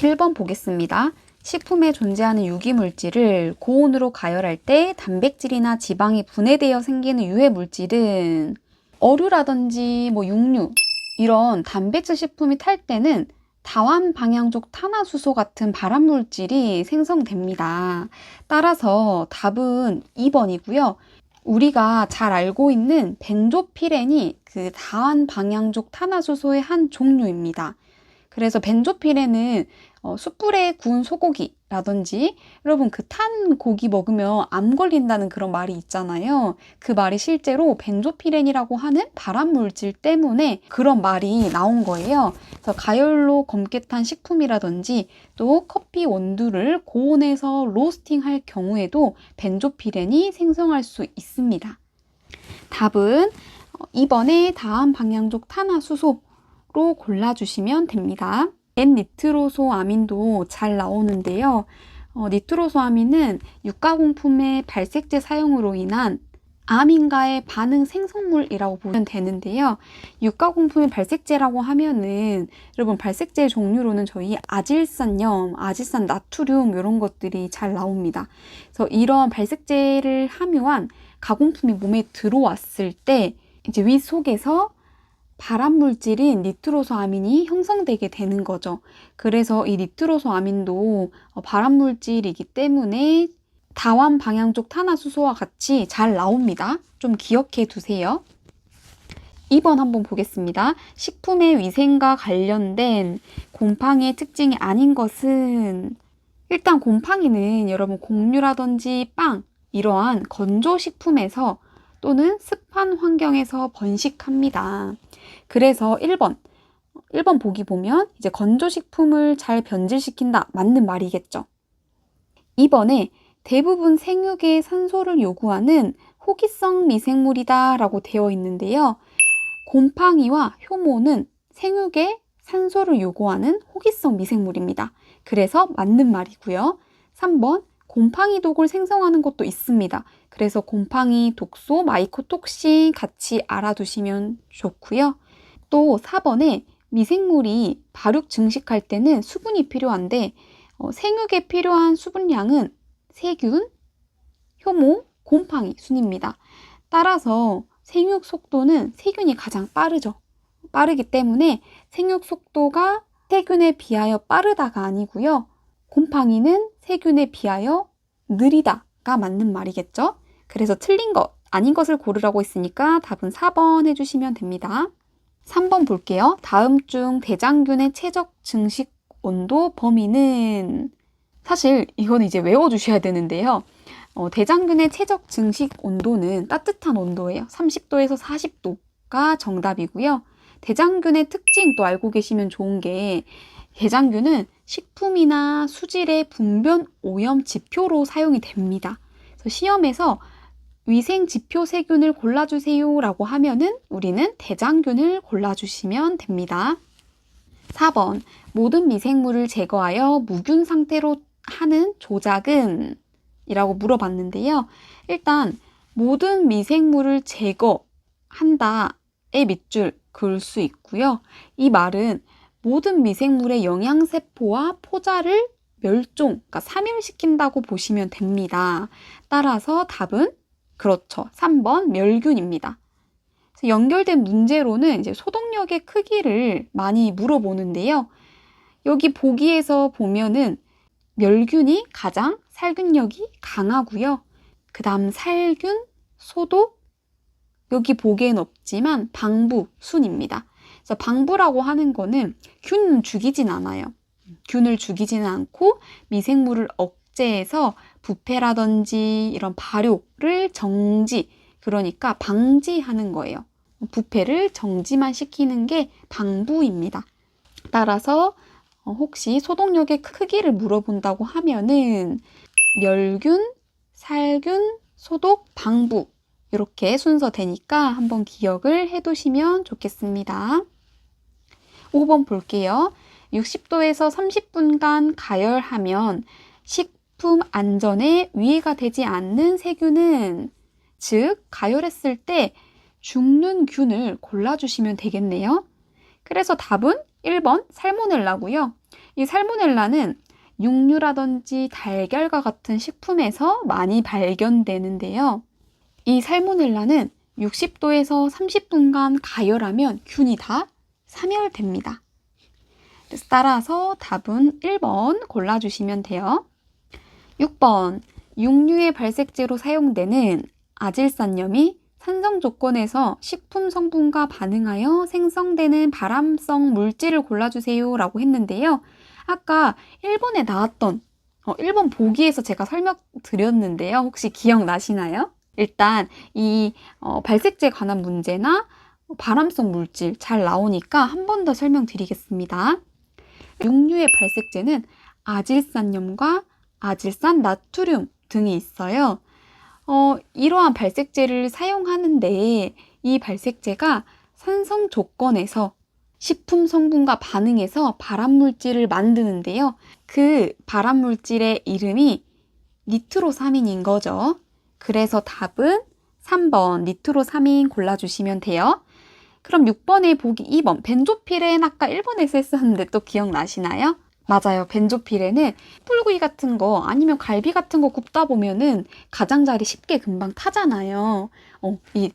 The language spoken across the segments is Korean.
1번 보겠습니다. 식품에 존재하는 유기물질을 고온으로 가열할 때 단백질이나 지방이 분해되어 생기는 유해 물질은 어류라든지 뭐 육류 이런 단백질 식품이 탈 때는 다완 방향족 탄화수소 같은 발암 물질이 생성됩니다. 따라서 답은 2번이고요. 우리가 잘 알고 있는 벤조피렌이 그 다완 방향족 탄화수소의 한 종류입니다. 그래서 벤조피렌은 어, 숯불에 구운 소고기라든지 여러분 그 탄 고기 먹으면 암 걸린다는 그런 말이 있잖아요. 그 말이 실제로 벤조피렌이라고 하는 발암 물질 때문에 그런 말이 나온 거예요. 그래서 가열로 검게 탄 식품이라든지 또 커피 원두를 고온에서 로스팅 할 경우에도 벤조피렌이 생성할 수 있습니다. 답은 2번의 다음 방향족 탄화수소로 골라주시면 됩니다. N-니트로소아민도 잘 나오는데요. 어, 니트로소아민은 육가공품의 발색제 사용으로 인한 암인과의 반응 생성물이라고 보면 되는데요. 육가공품의 발색제라고 하면은 여러분 발색제 종류로는 저희 아질산염, 아질산 나트륨 이런 것들이 잘 나옵니다. 그래서 이런 발색제를 함유한 가공품이 몸에 들어왔을 때 이제 위 속에서 발암 물질인 니트로소아민이 형성되게 되는 거죠. 그래서 이 니트로소아민도 어, 발암 물질이기 때문에 다완 방향족 탄화수소와 같이 잘 나옵니다. 좀 기억해 두세요. 2번 한번 보겠습니다. 식품의 위생과 관련된 곰팡이의 특징이 아닌 것은 일단 곰팡이는 여러분 곡류라든지 빵 이러한 건조식품에서 또는 습한 환경에서 번식합니다. 그래서 1번, 1번 보기 보면 이제 건조식품을 잘 변질시킨다. 맞는 말이겠죠. 2번에 대부분 생육에 산소를 요구하는 호기성 미생물이다 라고 되어 있는데요. 곰팡이와 효모는 생육에 산소를 요구하는 호기성 미생물입니다. 그래서 맞는 말이고요. 3번 곰팡이 독을 생성하는 것도 있습니다. 그래서 곰팡이 독소, 마이코톡신 같이 알아두시면 좋고요. 또 4번에 미생물이 발육 증식할 때는 수분이 필요한데 어, 생육에 필요한 수분량은 세균, 효모, 곰팡이 순입니다. 따라서 생육 속도는 세균이 가장 빠르죠. 빠르기 때문에 생육 속도가 세균에 비하여 빠르다가 아니고요. 곰팡이는 세균에 비하여 느리다가 맞는 말이겠죠. 그래서 틀린 것, 아닌 것을 고르라고 했으니까 답은 4번 해주시면 됩니다. 3번 볼게요. 다음 중 대장균의 최적 증식 온도 범위는 사실 이건 이제 외워주셔야 되는데요. 어, 대장균의 최적 증식 온도는 따뜻한 온도예요. 30도에서 40도가 정답이고요. 대장균의 특징 또 알고 계시면 좋은 게 대장균은 식품이나 수질의 분변 오염 지표로 사용이 됩니다. 시험에서 위생 지표 세균을 골라주세요 라고 하면은 우리는 대장균을 골라주시면 됩니다. 4번 모든 미생물을 제거하여 무균 상태로 하는 조작은? 이라고 물어봤는데요. 일단 모든 미생물을 제거한다의 밑줄 그을 수 있고요. 이 말은 모든 미생물의 영양세포와 포자를 멸종, 그러니까 사멸시킨다고 보시면 됩니다. 따라서 답은 그렇죠. 3번 멸균입니다. 연결된 문제로는 이제 소독력의 크기를 많이 물어보는데요. 여기 보기에서 보면은 멸균이 가장 살균력이 강하고요. 그 다음 살균, 소독, 여기 보기엔 없지만 방부, 순입니다. 그래서 방부라고 하는 거는 균 죽이진 않아요. 균을 죽이지는 않고 미생물을 억제해서 부패라든지 이런 발효를 정지, 그러니까 방지하는 거예요. 부패를 정지만 시키는 게 방부입니다. 따라서 어, 혹시 소독력의 크기를 물어본다고 하면은 멸균, 살균, 소독, 방부 이렇게 순서 되니까 한번 기억을 해 두시면 좋겠습니다. 5번 볼게요. 60도에서 30분간 가열하면 식품 안전에 위해가 되지 않는 세균은 즉 가열했을 때 죽는 균을 골라주시면 되겠네요. 그래서 답은 1번 살모넬라고요. 이 살모넬라는 육류라든지 달걀과 같은 식품에서 많이 발견되는데요. 이 살모넬라는 60도에서 30분간 가열하면 균이 다 사멸됩니다. 따라서 답은 1번 골라주시면 돼요. 6번 육류의 발색제로 사용되는 아질산염이 산성 조건에서 식품 성분과 반응하여 생성되는 발암성 물질을 골라주세요 라고 했는데요. 아까 1번에 나왔던 어, 1번 보기에서 제가 설명드렸는데요. 혹시 기억나시나요? 일단 이 어, 발색제에 관한 문제나 발암성 물질 잘 나오니까 한 번 더 설명드리겠습니다. 육류의 발색제는 아질산염과 아질산 나트륨 등이 있어요. 어, 이러한 발색제를 사용하는데 이 발색제가 산성 조건에서 식품 성분과 반응해서 발암 물질을 만드는데요. 그 발암 물질의 이름이 니트로사민인 거죠. 그래서 답은 3번 니트로사민 골라주시면 돼요. 그럼 6번에 보기 2번 벤조피렌 아까 1번에서 했었는데 또 기억나시나요? 맞아요. 벤조피렌은 뿔구이 같은 거 아니면 갈비 같은 거 굽다 보면은 가장자리 쉽게 금방 타잖아요. 어, 이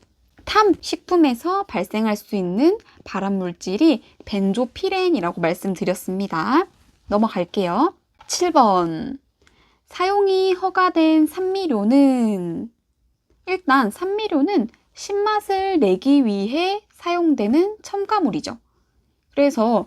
탐 식품에서 발생할 수 있는 발암 물질이 벤조피렌이라고 말씀드렸습니다. 넘어갈게요. 7번. 사용이 허가된 산미료는 일단 산미료는 신맛을 내기 위해 사용되는 첨가물이죠. 그래서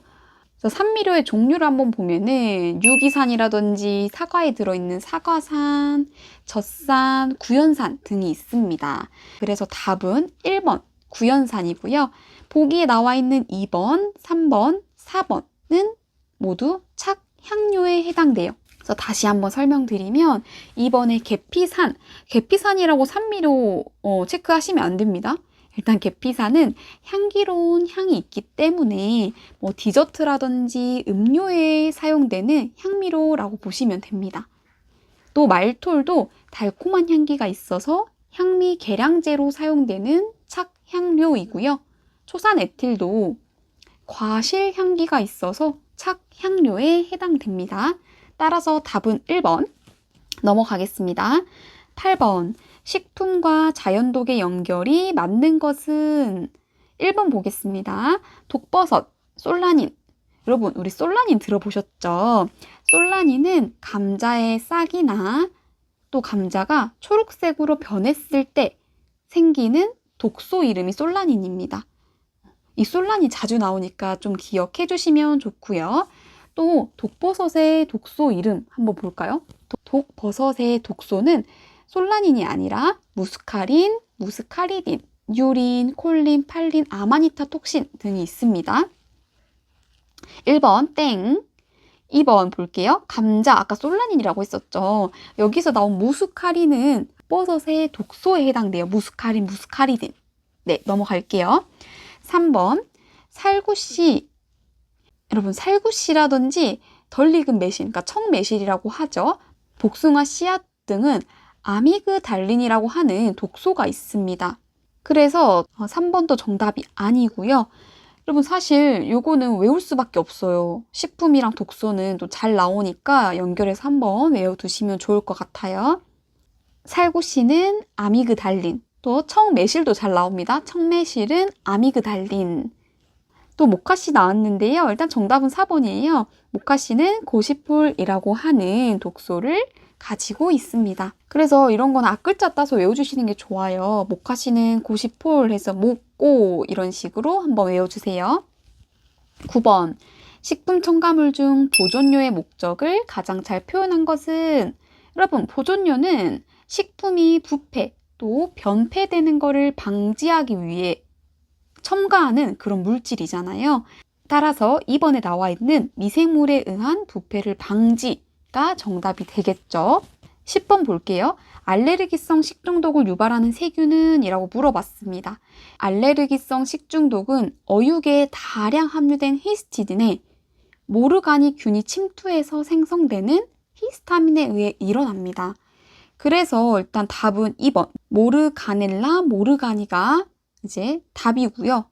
산미료의 종류를 한번 보면은 유기산이라든지 사과에 들어있는 사과산, 젖산, 구연산 등이 있습니다. 그래서 답은 1번 구연산이고요. 보기에 나와 있는 2번, 3번, 4번은 모두 착향료에 해당돼요. 그래서 다시 한번 설명드리면 2번에 계피산, 계피산이라고 산미료 어, 체크하시면 안 됩니다. 일단 계피산은 향기로운 향이 있기 때문에 뭐 디저트라든지 음료에 사용되는 향미료라고 보시면 됩니다. 또 말톨도 달콤한 향기가 있어서 향미 계량제로 사용되는 착향료이고요. 초산 에틸도 과실 향기가 있어서 착향료에 해당됩니다. 따라서 답은 1번 넘어가겠습니다. 8번 식품과 자연독의 연결이 맞는 것은 1번 보겠습니다. 독버섯, 솔라닌. 여러분, 우리 솔라닌 들어보셨죠? 솔라닌은 감자의 싹이나 또 감자가 초록색으로 변했을 때 생기는 독소 이름이 솔라닌입니다. 이 솔라닌 자주 나오니까 좀 기억해 주시면 좋고요. 또 독버섯의 독소 이름 한번 볼까요? 독버섯의 독소는 솔라닌이 아니라 무스카린, 무스카리딘, 유린, 콜린, 팔린, 아마니타 톡신 등이 있습니다. 1번 땡. 2번 볼게요. 감자, 아까 솔라닌이라고 했었죠. 여기서 나온 무스카린은 버섯의 독소에 해당돼요. 무스카린, 무스카리딘. 네, 넘어갈게요. 3번 살구씨. 여러분, 살구씨라든지 덜 익은 매실, 그러니까 청매실이라고 하죠. 복숭아 씨앗 등은 아미그달린이라고 하는 독소가 있습니다. 그래서 3번도 어, 정답이 아니고요. 여러분 사실 요거는 외울 수밖에 없어요. 식품이랑 독소는 또 잘 나오니까 연결해서 한번 외워두시면 좋을 것 같아요. 살구씨는 아미그달린, 또 청매실도 잘 나옵니다. 청매실은 아미그달린. 또 모카씨 나왔는데요. 일단 정답은 4번이에요. 모카씨는 고시폴이라고 하는 독소를 가지고 있습니다. 그래서 이런 거는 앞글자 따서 외워주시는 게 좋아요. 목하시는 고시폴 해서 목고 이런 식으로 한번 외워주세요. 9번 식품 첨가물 중 보존료의 목적을 가장 잘 표현한 것은 여러분 보존료는 식품이 부패 또 변폐되는 것을 방지하기 위해 첨가하는 그런 물질이잖아요. 따라서 2번에 나와 있는 미생물에 의한 부패를 방지 가 정답이 되겠죠. 10번 볼게요. 알레르기성 식중독을 유발하는 세균은? 이라고 물어봤습니다. 알레르기성 식중독은 어육에 다량 함유된 히스티딘에 모르가니 균이 침투해서 생성되는 히스타민에 의해 일어납니다. 그래서 일단 답은 2번 모르가넬라 모르가니가 이제 답이고요.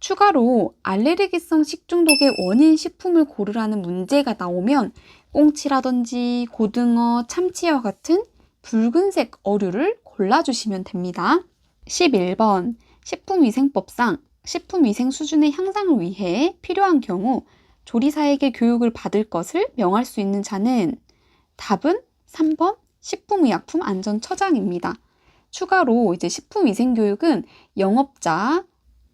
추가로 알레르기성 식중독의 원인 식품을 고르라는 문제가 나오면 꽁치라든지 고등어, 참치와 같은 붉은색 어류를 골라주시면 됩니다. 11번 식품위생법상 식품위생 수준의 향상을 위해 필요한 경우 조리사에게 교육을 받을 것을 명할 수 있는 자는 답은 3번 식품의약품 안전처장입니다. 추가로 이제 식품위생교육은 영업자,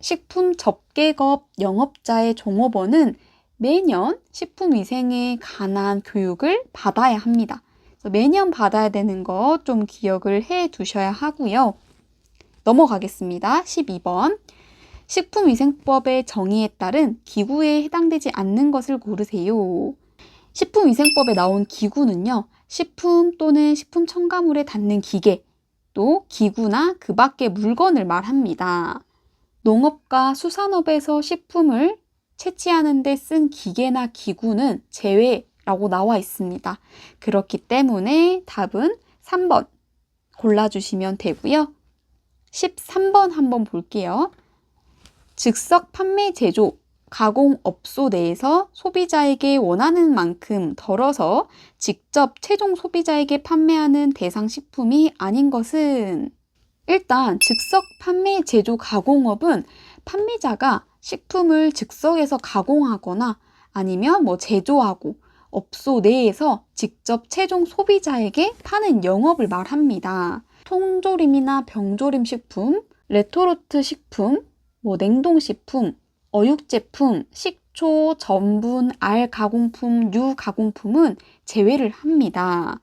식품 접객업 영업자의 종업원은 매년 식품위생에 관한 교육을 받아야 합니다. 매년 받아야 되는 거 좀 기억을 해 두셔야 하고요. 넘어가겠습니다. 12번. 식품위생법의 정의에 따른 기구에 해당되지 않는 것을 고르세요. 식품위생법에 나온 기구는요, 식품 또는 식품 첨가물에 닿는 기계, 또 기구나 그 밖의 물건을 말합니다. 농업과 수산업에서 식품을 채취하는 데 쓴 기계나 기구는 제외라고 나와 있습니다. 그렇기 때문에 답은 3번 골라주시면 되고요. 13번 한번 볼게요. 즉석 판매 제조 가공업소 내에서 소비자에게 원하는 만큼 덜어서 직접 최종 소비자에게 판매하는 대상 식품이 아닌 것은 일단 즉석 판매 제조 가공업은 판매자가 식품을 즉석에서 가공하거나 아니면 뭐 제조하고 업소 내에서 직접 최종 소비자에게 파는 영업을 말합니다. 통조림이나 병조림 식품, 레토르트 식품, 뭐 냉동식품, 어육제품, 식초, 전분, 알 가공품, 유 가공품은 제외를 합니다.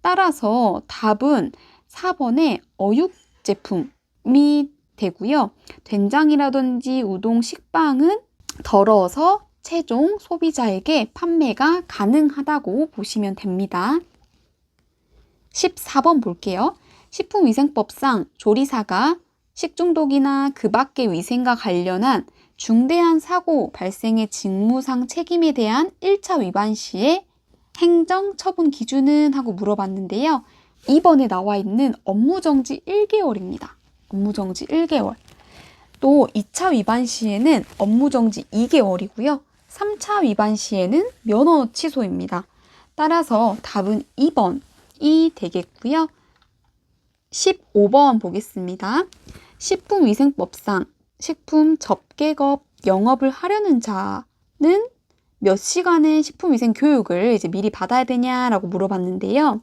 따라서 답은 4번의 어육 제품이 되고요. 된장이라든지 우동, 식빵은 덜어서 최종 소비자에게 판매가 가능하다고 보시면 됩니다. 14번 볼게요. 식품위생법상 조리사가 식중독이나 그 밖의 위생과 관련한 중대한 사고 발생의 직무상 책임에 대한 1차 위반 시에 행정 처분 기준은 하고 물어봤는데요. 2번에 나와 있는 업무 정지 1개월입니다. 업무 정지 1개월. 또 2차 위반 시에는 업무 정지 2개월이고요. 3차 위반 시에는 면허 취소입니다. 따라서 답은 2번이 되겠고요. 15번 보겠습니다. 식품위생법상 식품 접객업 영업을 하려는 자는 몇 시간의 식품위생 교육을 이제 미리 받아야 되냐라고 물어봤는데요.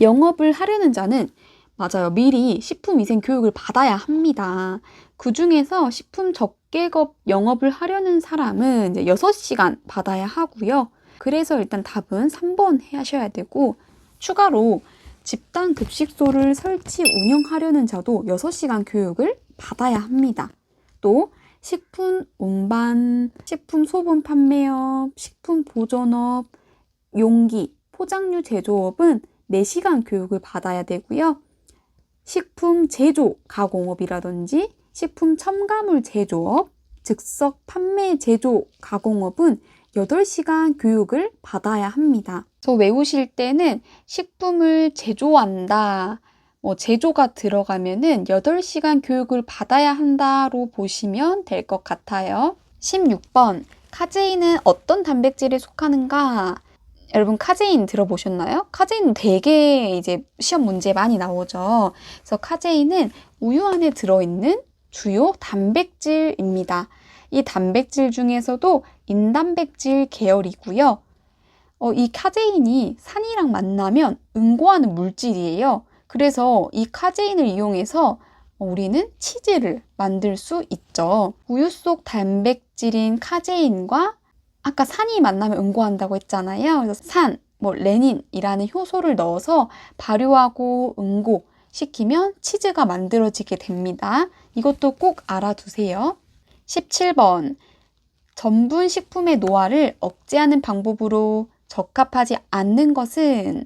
영업을 하려는 자는 맞아요. 미리 식품위생 교육을 받아야 합니다. 그 중에서 식품 접객업 영업을 하려는 사람은 이제 6시간 받아야 하고요. 그래서 일단 답은 3번 하셔야 되고, 추가로 집단 급식소를 설치 운영하려는 자도 6시간 교육을 받아야 합니다. 또 식품 운반, 식품 소분 판매업, 식품 보존업, 용기, 포장류 제조업은 4시간 교육을 받아야 되고요. 식품 제조 가공업이라든지 식품 첨가물 제조업, 즉석 판매 제조 가공업은 8시간 교육을 받아야 합니다. 그래서 외우실 때는 식품을 제조한다, 뭐 제조가 들어가면은 8시간 교육을 받아야 한다로 보시면 될 것 같아요. 16번. 카제인은 어떤 단백질에 속하는가? 여러분 카제인 들어보셨나요? 카제인은 되게 이제 시험 문제 많이 나오죠. 그래서 카제인은 우유 안에 들어있는 주요 단백질입니다. 이 단백질 중에서도 인단백질 계열이고요. 어, 이 카제인이 산이랑 만나면 응고하는 물질이에요. 그래서 이 카제인을 이용해서 우리는 치즈를 만들 수 있죠. 우유 속 단백질인 카제인과 아까 산이 만나면 응고한다고 했잖아요. 그래서 산, 뭐 레닌이라는 효소를 넣어서 발효하고 응고 시키면 치즈가 만들어지게 됩니다. 이것도 꼭 알아두세요. 17번. 전분 식품의 노화를 억제하는 방법으로 적합하지 않는 것은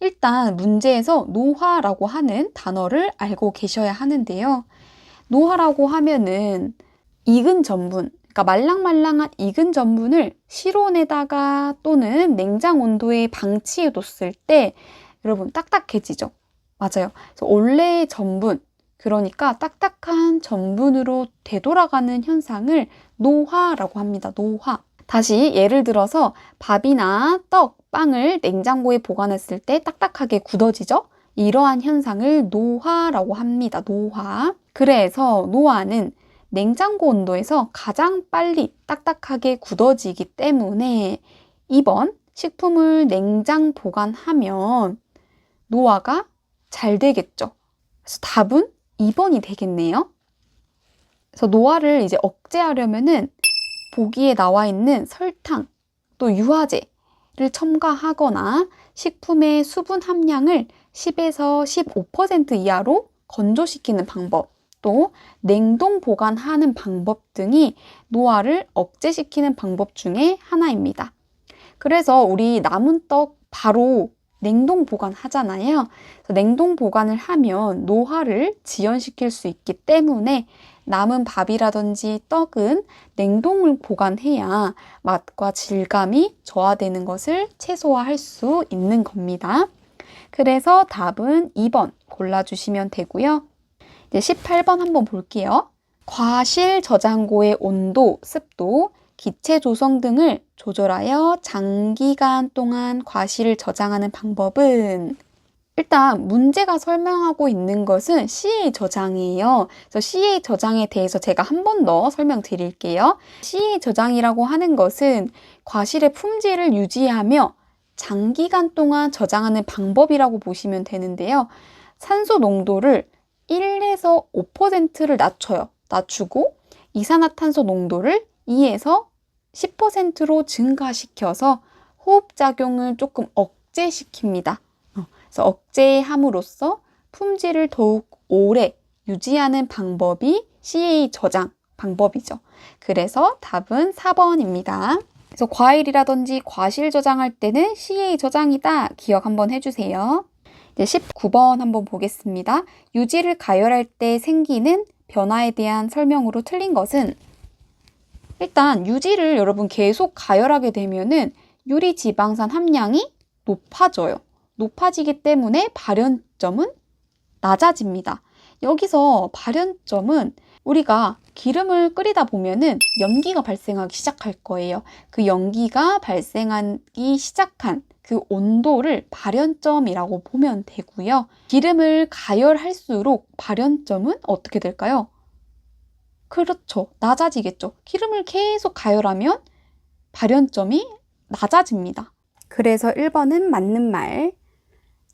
일단 문제에서 노화라고 하는 단어를 알고 계셔야 하는데요. 노화라고 하면은 익은 전분, 그러니까 말랑말랑한 익은 전분을 실온에다가 또는 냉장 온도에 방치해 뒀을 때 여러분 딱딱해지죠. 맞아요. 그래서 원래 전분, 그러니까 딱딱한 전분으로 되돌아가는 현상을 노화라고 합니다. 노화. 다시 예를 들어서 밥이나 떡, 빵을 냉장고에 보관했을 때 딱딱하게 굳어지죠? 이러한 현상을 노화라고 합니다. 노화. 그래서 노화는 냉장고 온도에서 가장 빨리 딱딱하게 굳어지기 때문에 이번 식품을 냉장 보관하면 노화가 잘 되겠죠. 그래서 답은 2번이 되겠네요. 그래서 노화를 이제 억제하려면은 보기에 나와 있는 설탕 또 유화제를 첨가하거나 식품의 수분 함량을 10에서 15% 이하로 건조시키는 방법 또 냉동 보관하는 방법 등이 노화를 억제시키는 방법 중에 하나입니다. 그래서 우리 남은 떡 바로 냉동 보관하잖아요. 냉동 보관을 하면 노화를 지연시킬 수 있기 때문에 남은 밥이라든지 떡은 냉동을 보관해야 맛과 질감이 저하되는 것을 최소화할 수 있는 겁니다. 그래서 답은 2번 골라주시면 되고요. 이제 18번 한번 볼게요. 과실 저장고의 온도, 습도, 기체 조성 등을 조절하여 장기간 동안 과실을 저장하는 방법은 일단 문제가 설명하고 있는 것은 CA 저장이에요. 그래서 CA 저장에 대해서 제가 한 번 더 설명드릴게요. CA 저장이라고 하는 것은 과실의 품질을 유지하며 장기간 동안 저장하는 방법이라고 보시면 되는데요. 산소 농도를 1에서 5%를 낮춰요. 낮추고 이산화탄소 농도를 2에서 10%로 증가시켜서 호흡작용을 조금 억제시킵니다. 어, 그래서 억제함으로써 품질을 더욱 오래 유지하는 방법이 CA 저장 방법이죠. 그래서 답은 4번입니다. 그래서 과일이라든지 과실 저장할 때는 CA 저장이다. 기억 한번 해주세요. 이제 19번 한번 보겠습니다. 유지를 가열할 때 생기는 변화에 대한 설명으로 틀린 것은 일단 유지를 여러분 계속 가열하게 되면은 유리 지방산 함량이 높아져요. 높아지기 때문에 발연점은 낮아집니다. 여기서 발연점은 우리가 기름을 끓이다 보면은 연기가 발생하기 시작할 거예요. 그 연기가 발생하기 시작한 그 온도를 발연점이라고 보면 되고요. 기름을 가열할수록 발연점은 어떻게 될까요? 그렇죠. 낮아지겠죠. 기름을 계속 가열하면 발연점이 낮아집니다. 그래서 1번은 맞는 말.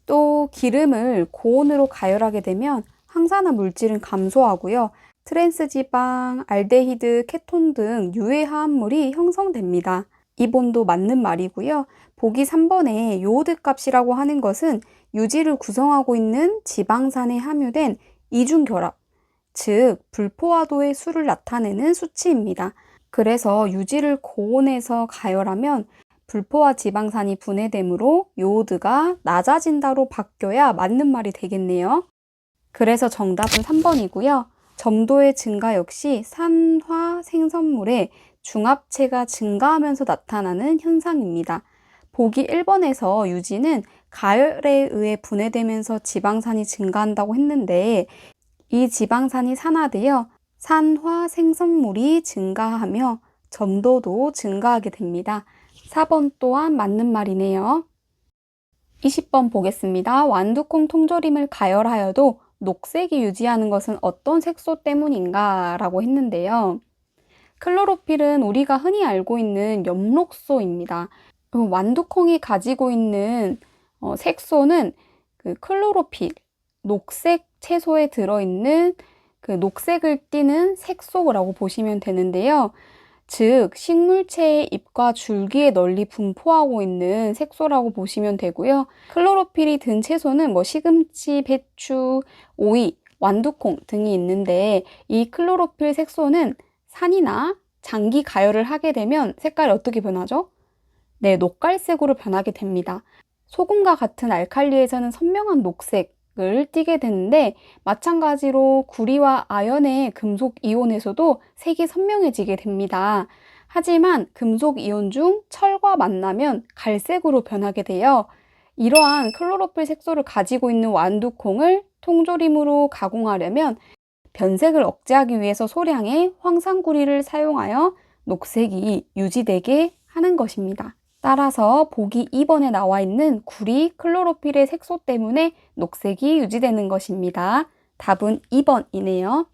또 기름을 고온으로 가열하게 되면 항산화 물질은 감소하고요. 트랜스 지방, 알데히드, 케톤 등 유해 화합물이 형성됩니다. 이본도 맞는 말이고요. 보기 3번의 요오드 값이라고 하는 것은 유지를 구성하고 있는 지방산에 함유된 이중결합, 즉 불포화도의 수를 나타내는 수치입니다. 그래서 유지를 고온에서 가열하면 불포화 지방산이 분해되므로 요오드가 낮아진다로 바뀌어야 맞는 말이 되겠네요. 그래서 정답은 3번이고요. 점도의 증가 역시 산화 생선물의 중합체가 증가하면서 나타나는 현상입니다. 보기 1번에서 유지는 가열에 의해 분해되면서 지방산이 증가한다고 했는데 이 지방산이 산화되어 산화 생성물이 증가하며 점도도 증가하게 됩니다. 4번 또한 맞는 말이네요. 20번 보겠습니다. 완두콩 통조림을 가열하여도 녹색이 유지하는 것은 어떤 색소 때문인가? 라고 했는데요. 클로로필은 우리가 흔히 알고 있는 엽록소입니다. 완두콩이 가지고 있는 어, 색소는 그 클로로필, 녹색 채소에 들어있는 그 녹색을 띠는 색소라고 보시면 되는데요. 즉, 식물체의 잎과 줄기에 널리 분포하고 있는 색소라고 보시면 되고요. 클로로필이 든 채소는 뭐 시금치, 배추, 오이, 완두콩 등이 있는데 이 클로로필 색소는 산이나 장기 가열을 하게 되면 색깔이 어떻게 변하죠? 네, 녹갈색으로 변하게 됩니다. 소금과 같은 알칼리에서는 선명한 녹색, 을 띠게 되는데 마찬가지로 구리와 아연의 금속 이온에서도 색이 선명해지게 됩니다. 하지만 금속 이온 중 철과 만나면 갈색으로 변하게 되어 이러한 클로로필 색소를 가지고 있는 완두콩을 통조림으로 가공하려면 변색을 억제하기 위해서 소량의 황산구리를 사용하여 녹색이 유지되게 하는 것입니다. 따라서 보기 2번에 나와 있는 구리 클로로필의 색소 때문에 녹색이 유지되는 것입니다. 답은 2번이네요.